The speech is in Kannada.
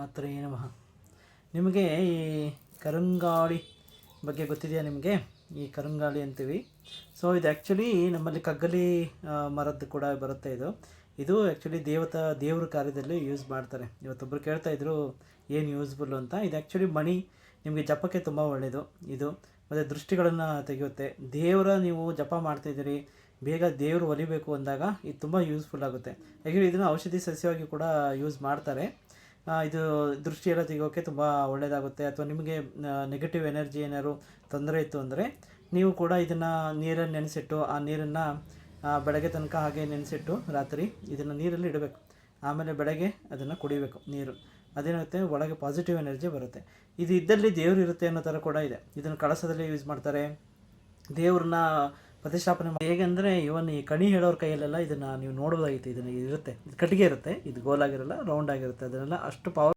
ಮಾತ್ರ ನಮಃ. ನಿಮಗೆ ಈ ಕರಂಗಾಳಿ ಬಗ್ಗೆ ಗೊತ್ತಿದೆಯಾ ನಿಮಗೆ? ಈ ಕರಂಗಾಳಿ ಅಂತೀವಿ. ಸೊ ಇದು ಆ್ಯಕ್ಚುಲಿ ನಮ್ಮಲ್ಲಿ ಕಗ್ಗಲಿ ಮರದ್ದು ಕೂಡ ಬರುತ್ತೆ ಇದು. ಇದು ಆ್ಯಕ್ಚುಲಿ ದೇವತಾ, ದೇವ್ರ ಕಾರ್ಯದಲ್ಲಿ ಯೂಸ್ ಮಾಡ್ತಾರೆ. ಇವತ್ತೊಬ್ಬರು ಕೇಳ್ತಾ ಇದ್ರು, ಏನು ಯೂಸ್ಫುಲ್ ಅಂತ? ಇದು ಆ್ಯಕ್ಚುಲಿ ಮಣಿ ನಿಮಗೆ ಜಪಕ್ಕೆ ತುಂಬ ಒಳ್ಳೆಯದು ಇದು ಮತ್ತು ದೃಷ್ಟಿಗಳನ್ನು ತೆಗೆಯುತ್ತೆ. ದೇವರ ನೀವು ಜಪ ಮಾಡ್ತಾಯಿದ್ದೀರಿ ಬೇಗ ದೇವರು ಒಲಿಬೇಕು ಅಂದಾಗ ಇದು ತುಂಬ ಯೂಸ್ಫುಲ್ ಆಗುತ್ತೆ. ಯಾಕೆಂದರೆ ಇದನ್ನು ಔಷಧಿ ಸಸ್ಯವಾಗಿ ಕೂಡ ಯೂಸ್ ಮಾಡ್ತಾರೆ. ಇದು ದೃಷ್ಟಿ ಎಲ್ಲ ತುಂಬ ಒಳ್ಳೆಯದಾಗುತ್ತೆ ಅಥವಾ ನಿಮಗೆ ನೆಗೆಟಿವ್ ಎನರ್ಜಿ ಏನಾದ್ರು ತೊಂದರೆ ಇತ್ತು ಅಂದರೆ ನೀವು ಕೂಡ ಇದನ್ನು ನೀರಲ್ಲಿ ನೆನೆಸಿಟ್ಟು, ಆ ನೀರನ್ನು ಬೆಳಗ್ಗೆ ತನಕ ಹಾಗೆ ನೆನೆಸಿಟ್ಟು ರಾತ್ರಿ ಇದನ್ನು ನೀರಲ್ಲಿ ಇಡಬೇಕು. ಆಮೇಲೆ ಬೆಳಗ್ಗೆ ಅದನ್ನು ಕುಡಿಬೇಕು ನೀರು. ಅದೇನಾಗುತ್ತೆ? ಒಳಗೆ ಪಾಸಿಟಿವ್ ಎನರ್ಜಿ ಬರುತ್ತೆ. ಇದು ಇದ್ದಲ್ಲಿ ದೇವರು ಇರುತ್ತೆ ಅನ್ನೋ ಥರ ಕೂಡ ಇದೆ. ಇದನ್ನು ಕಳಸದಲ್ಲಿ ಯೂಸ್ ಮಾಡ್ತಾರೆ. ದೇವ್ರನ್ನ ಪ್ರತಿಷ್ಠಾಪನೆ ಮಾಡಿ ಹೇಗೆಂದರೆ ಇವನ್ ಈ ಕಣಿ ಹೇಳೋರ ಕೈಯಲ್ಲೆಲ್ಲ ಇದನ್ನ ನೀವು ನೋಡೋದಾಗಿತ್ತು, ಇದನ್ನ ಇರುತ್ತೆ. ಇದು ಕಟ್ಟಿಗೆ ಇರುತ್ತೆ, ಇದು ಗೋಲಾಗಿರಲ್ಲ ರೌಂಡ್ ಆಗಿರುತ್ತೆ, ಅದನ್ನೆಲ್ಲ ಅಷ್ಟು ಪವರ್